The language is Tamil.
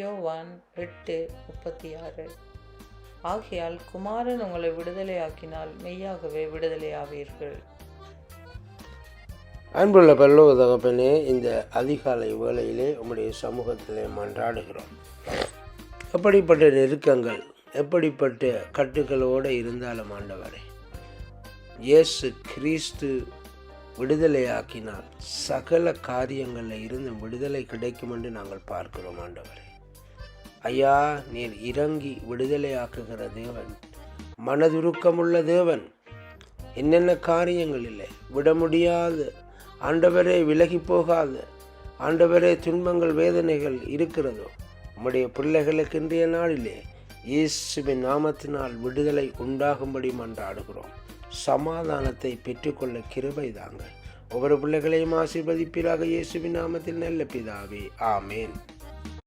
யோவான் எட்டு முப்பத்தி ஆறு ஆகையால் குமாரன் உங்களை விடுதலையாக்கினால் மெய்யாகவே விடுதலையாவீர்கள். அன்புள்ள பல்லவ தகப்பனே இந்த அதிகாலை வேளையிலே உங்களுடைய சமூகத்திலே மன்றாடுகிறோம். எப்படிப்பட்ட நெருக்கங்கள் எப்படிப்பட்ட கட்டுகளோடு இருந்தாலும் ஆண்டவரே இயேசு கிறிஸ்து விடுதலையாக்கினால் சகல காரியங்களில் இருந்து விடுதலை கிடைக்கும் என்று நாங்கள் பார்க்கிறோம் ஆண்டவரே. ஐயா நீர் இறங்கி விடுதலையாக்குகிற தேவன். மனதுருக்கமுள்ள தேவன். என்னென்ன காரியங்கள் இல்லை. விட முடியாத. ஆண்டவரே விலகி போகாத. ஆண்டவரே துன்பங்கள் வேதனைகள் இருக்கிறதோ. உம்முடைய பிள்ளைகளுக்கு இன்றைய நாளிலே இயேசுவின் நாமத்தினால் விடுதலை உண்டாகும்படி மன்றாடுகிறோம். சமாதானத்தை பெற்றுக்கொள்ள கிருபை தாங்க. ஒவ்வொரு பிள்ளைகளையும் ஆசீர்வதிப்பீராக இயேசுவின் நாமத்தில் நல்ல பிதாவே. ஆமேன்.